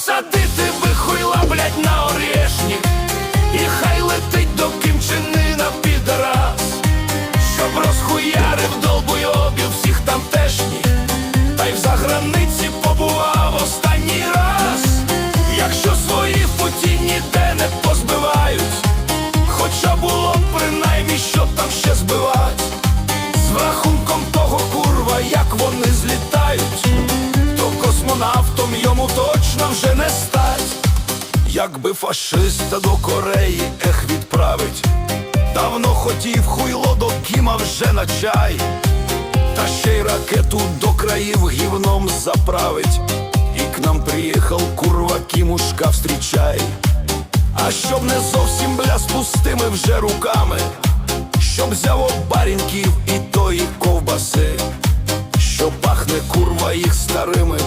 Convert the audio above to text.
посадити вихуйла, блять, на орешник І хай летить до кимчинина підраз, щоб розхуярив долбойобів всіх тамтешніх, та й в заграниці побував останній раз, якщо свої путі ніде не позбивають, хоча було б принаймні, що там ще збивать, з рахунком того курва, як вони злітають, то космонавт йому точно вже не стать. Якби фашиста до Кореї ех відправить, давно хотів хуйло до Кіма вже на чай, та ще й ракету до країв гівном заправить. І к нам приїхав курва Кімушка встрічай. А щоб не зовсім бля з пустими вже руками, щоб взяв обарінків і тої ковбаси, що пахне курва їх старими